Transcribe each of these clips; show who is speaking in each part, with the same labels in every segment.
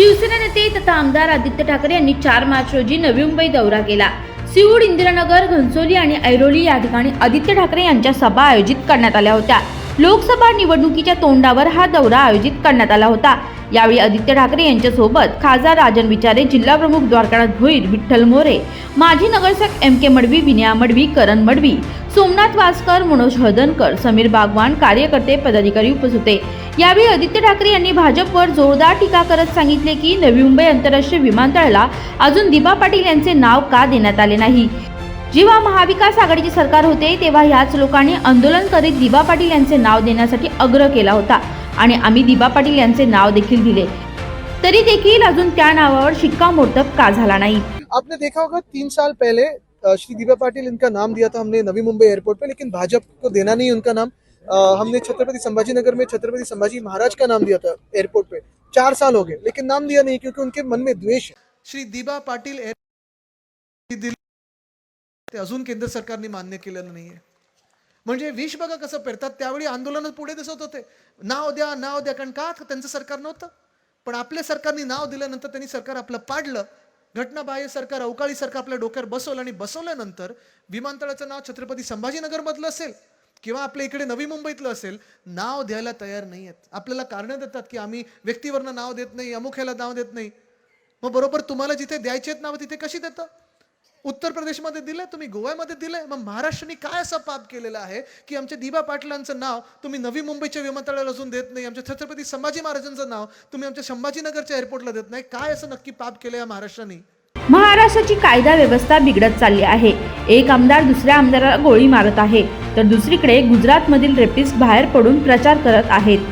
Speaker 1: नेता आमदार आदित्य ठाकरे यांनी चार मार्च रोजी नवी मुंबई दौरा केला. सिऊड इंदिरानगर घनसोली आणि ऐरोली या ठिकाणी आदित्य ठाकरे यांच्या सभा आयोजित करण्यात आल्या होत्या. लोकसभा निवडणुकीच्या तोंडावर हा दौरा आयोजित करण्यात आला होता. यावेळी आदित्य ठाकरे यांच्यासोबत खासदार राजन विचारे जिल्हाप्रमुख द्वारकानाथ भोईर विठ्ठल मोरे माजी नगरसेवक एम के मडवी विनया मडवी करण मडवी सोमनाथ वासकर मनोज हळदणकर समीर बागवान कार्यकर्ते पदाधिकारी उपस्थित होते. यावेळी आदित्य ठाकरे यांनी भाजपवर जोरदार टीका करत सांगितले की नवी मुंबई आंतरराष्ट्रीय विमानतळाला अजून दिबा पाटील यांचे नाव का देण्यात आले नाही? जेव्हा महाविकास आघाडीचे सरकार होते तेव्हा ह्याच लोकांनी आंदोलन करीत दिबा पाटील यांचे नाव देण्यासाठी आग्रह केला होता. आणि आम्ही दिबा पाटील यांचे नाव देखील दिले. तरी देखील अजून त्या नावावर शिक्कामोर्तब का झाला नाही?
Speaker 2: आपने देखा होगा तीन साल पहले श्री दिव्या पाटिल इनका नाम दिया था हमने नवी मुंबई एयरपोर्ट पे लेकिन भाजपा को देना नहीं उनका नाम। आ, हमने छत्रपति संभाजी नगर में छत्रपति संभाजी महाराज का नाम दिया था एयरपोर्ट पे। चार साल हो गए लेकिन नाम दिया नहीं क्योंकि उनके मन में द्वेष है। श्री दिबा पाटील ते अजून केंद्र सरकारने मान्य केलेलं नाहीये। म्हणजे विष बघा कसं पेरतात. त्यावेळी आंदोलन पुढे दिसत होते. नाव द्या नाव द्या कारण का त्यांचं सरकार नव्हतं? पण आपल्या सरकारने नाव दिल्यानंतर त्यांनी सरकार आपलं पाडलं. घटनाबाह्य सरकार अवकाळी सरकार आपल्या डोक्यावर बसवलं आणि बसवल्यानंतर विमानतळाचं नाव छत्रपती संभाजीनगरमधलं असेल किंवा आपल्या इकडे नवी मुंबईतलं असेल नाव द्यायला तयार नाही आहेत. आपल्याला कारणं देतात की आम्ही व्यक्तीवरनं नाव देत नाही अमुक ह्याला नाव देत नाही. मग बरोबर तुम्हाला जिथे द्यायचे आहेत नाव तिथे कशी देतं? उत्तर प्रदेशमध्ये दिलंय तुम्ही गोव्यामध्ये दिलंय. मग महाराष्ट्राने काय असं पाप केलेलं आहे की आमच्या दिबा पाटलांचं नाव तुम्ही नवी मुंबईच्या विमानतळाला अजून देत नाही आमच्या छत्रपती संभाजी महाराजांचं नाव तुम्ही आमच्या संभाजीनगरच्या एअरपोर्टला देत नाही? काय असं नक्की पाप केलं या महाराष्ट्राने?
Speaker 1: महाराष्ट्राची कायदा व्यवस्था बिघडत चालली आहे. एक आमदार दुसऱ्या आमदाराला गोळी मारत आहे. तर दुसरीकडे गुजरातमधील रेपिस्ट बाहेर पडून प्रचार करत आहेत.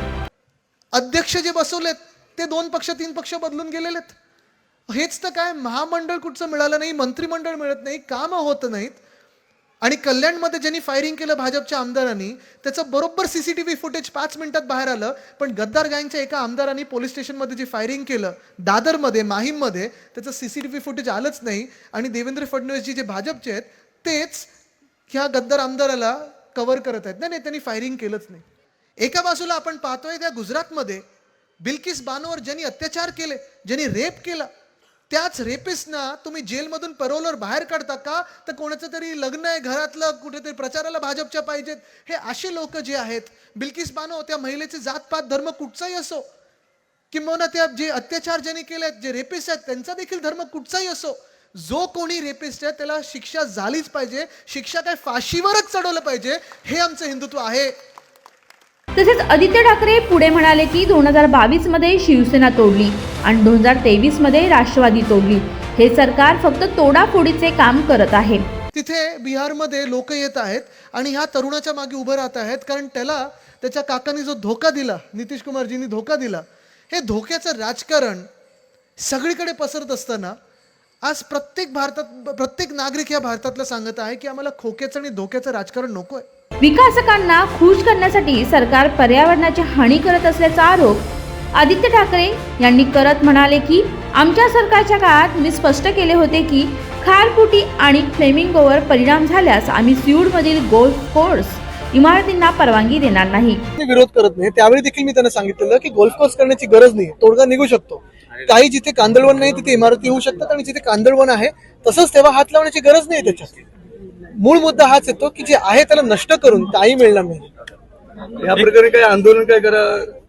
Speaker 2: अध्यक्ष जे बसवलेत ते दोन पक्ष तीन पक्ष बदलून गेलेलेत. हेच तर काय महामंडळ कुठचं मिळालं नाही मंत्रिमंडळ मिळत नाही कामं होत नाहीत. आणि कल्याणमध्ये ज्यांनी फायरिंग केलं भाजपच्या आमदारांनी त्याचं बरोबर सीसीटीव्ही फुटेज पाच मिनिटात बाहेर आलं. पण गद्दार गँगच्या एका आमदारांनी पोलीस स्टेशनमध्ये जे फायरिंग केलं दादरमध्ये माहीममध्ये त्याचं सीसीटीव्ही फुटेज आलंच नाही. आणि देवेंद्र फडणवीसजी जे भाजपचे आहेत तेच ह्या गद्दार आमदाराला कव्हर करत आहेत. नाही नाही त्यांनी फायरिंग केलंच नाही. एका बाजूला आपण पाहतोय त्या गुजरातमध्ये बिल्किस बानोवर ज्यांनी अत्याचार केले ज्यांनी रेप केला त्याच रेपिस्टना तुम्ही जेलमधून परोलवर बाहेर काढता का? तर कोणाचं तरी लग्न आहे घरातलं कुठेतरी प्रचाराला भाजपच्या पाहिजेत. हे असे लोक जे आहेत बिल्किस बानो त्या महिलेचे जातपात धर्म कुठचाही असो किंवा त्या जे अत्याचार ज्यांनी केले जे रेपिस्ट आहेत त्यांचा देखील धर्म कुठचाही असो जो कोणी रेपिस्ट आहे त्याला शिक्षा झालीच पाहिजे. शिक्षा काय फाशीवरच चढवलं पाहिजे हे आमचं हिंदुत्व आहे.
Speaker 1: तसेच आदित्य ठाकरे पुढे म्हणाले की दोन हजार बावीसमध्ये शिवसेना तोडली आणि दोन हजार तेवीसमध्ये राष्ट्रवादी तोडली. हे सरकार फक्त तोडाफोडीचे काम करत आहे.
Speaker 2: तिथे बिहारमध्ये लोक येत आहेत आणि ह्या तरुणाच्या मागे उभं राहत आहेत कारण त्याला त्याच्या काकांनी जो धोका दिला नितीश कुमारजींनी धोका दिला हे धोक्याचं राजकारण सगळीकडे पसरत असताना आज प्रत्येक भारतात प्रत्येक नागरिक या भारतातलं सांगत आहे की आम्हाला खोक्याचं आणि धोक्याचं राजकारण नको आहे
Speaker 1: विकासकांना खुश करण्यासाठी सरकार पर्यावरणाची हानी करत असल्याचा आरोप आदित्य ठाकरे यांनी करत म्हणाले की आमच्या सरकारच्या काळात मी स्पष्ट केले होते की खारफुटी आणि फ्लेमिंगोवर परिणाम झाल्यास आम्ही सिऊडमधील गोल्फ कोर्स इमारतींना परवानगी देणार नाही.
Speaker 2: ते विरोध करत नाही. त्यावेळी देखील मी त्यांना सांगितलेलं की गोल्फ कोर्स करण्याची गरज नाही. तोडगा निघू शकतो. काही जिथे कांदळवन नाही तिथे इमारती येऊ शकतात आणि जिथे कांदळवन आहे तसंच तेव्हा हात लावण्याची गरज नाही त्याच्यात. मूळ मुद्दा हाच येतो की जे आहे त्याला नष्ट करून काही मिळणार नाही
Speaker 3: या प्रकारे काही आंदोलन काय करा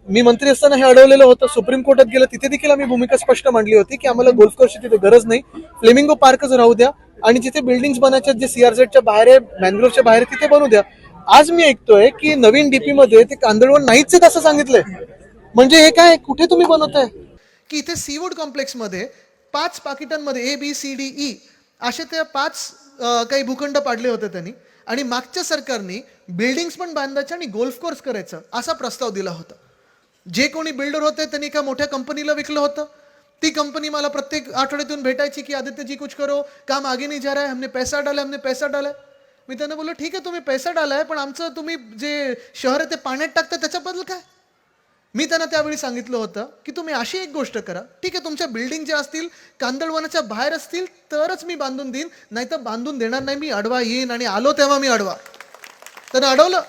Speaker 2: मी मंत्री असताना हे अडवलेलं होतं. सुप्रीम कोर्टात गेलं. तिथे देखील आम्ही भूमिका स्पष्ट मांडली होती की आम्हाला गोल्फ कोर्सची तिथे गरज नाही. फ्लेमिंगो पार्कच राहू द्या. आणि जिथे बिल्डिंग बनायच्या जे सीआरझेडच्या बाहेर आहे मँग्रोवच्या बाहेर तिथे बनवू द्या. आज मी ऐकतोय की नवीन डीपी मध्ये ते कांदळवन नाहीच आहेत असं सांगितलंय. म्हणजे हे काय कुठे तुम्ही बनवताय? की इथे सीवूड कॉम्प्लेक्समध्ये पाच पाकिटांमध्ये A B C D E असे त्या पाच काही भूखंड पाडले होते त्यांनी. आणि मागच्या सरकारने बिल्डिंग्स पण बांधायच्या आणि गोल्फ कोर्स करायचं असा प्रस्ताव दिला होता. जे कोणी बिल्डर होते त्यांनी एका मोठ्या कंपनीला विकलं होतं. ती कंपनी मला प्रत्येक आठवड्यातून भेटायची की आदित्य जी कुछ करो. काम आगे नाही जा रहा है. हमने पैसा डाला हमने पैसा डाला. मी त्यांना बोललो ठीक आहे तुम्ही पैसा डालाय पण आमचं तुम्ही जे शहर आहे ते पाण्यात टाकता त्याच्याबद्दल काय? मी त्यांना त्यावेळी सांगितलं होतं की तुम्ही अशी एक गोष्ट करा. ठीक आहे तुमच्या बिल्डिंग ज्या असतील कांदळवनाच्या बाहेर असतील तरच मी बांधून देईन. नाही तर बांधून देणार नाही मी अडवा येईन आणि आलो तेव्हा मी अडवा. त्यानं अडवलं.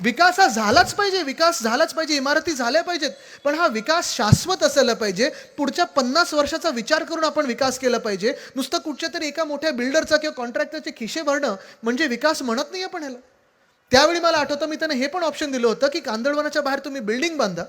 Speaker 2: विकास हा झालाच पाहिजे विकास झालाच पाहिजे इमारती झाल्या पाहिजेत. पण हा विकास शाश्वत असायला पाहिजे. पुढच्या पन्नास वर्षाचा विचार करून आपण विकास केला पाहिजे. नुसतं कुठच्या तरी एका मोठ्या बिल्डरचा किंवा कॉन्ट्रॅक्टरचे खिशे भरणं म्हणजे विकास म्हणत नाही आपण ह्याला. त्यावेळी मला आठवतं मी त्यांना हे पण ऑप्शन दिलं होतं की कांदळवनाच्या बाहेर तुम्ही बिल्डिंग बांधा.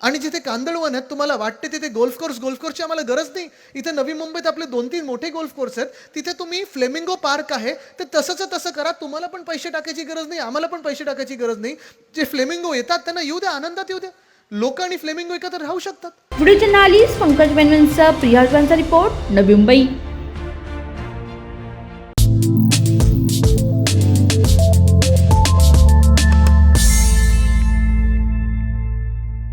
Speaker 2: आणि जिथे कांदळवन आहेत तुम्हाला वाटते तिथे गोल्फ कोर्स गोल्फ कोर्सची आम्हाला गरज नाही. इथे नवी मुंबईत आपले दोन तीन मोठे गोल्फ कोर्स आहेत. तिथे तुम्ही फ्लेमिंगो पार्क आहे. ते तसंच तसं करा. तुम्हाला पण पैसे टाकायची गरज नाही. आम्हाला पण पैसे टाकायची गरज नाही. जे फ्लेमिंगो येतात त्यांना येऊ द्या आनंदात येऊ द्या. लोक आणि फ्लेमिंगो एकत्र राहू शकतात.
Speaker 1: व्हिडिओ जर्नालिस्ट पंकज मेननसह प्रिया रिपोर्ट नवी मुंबई.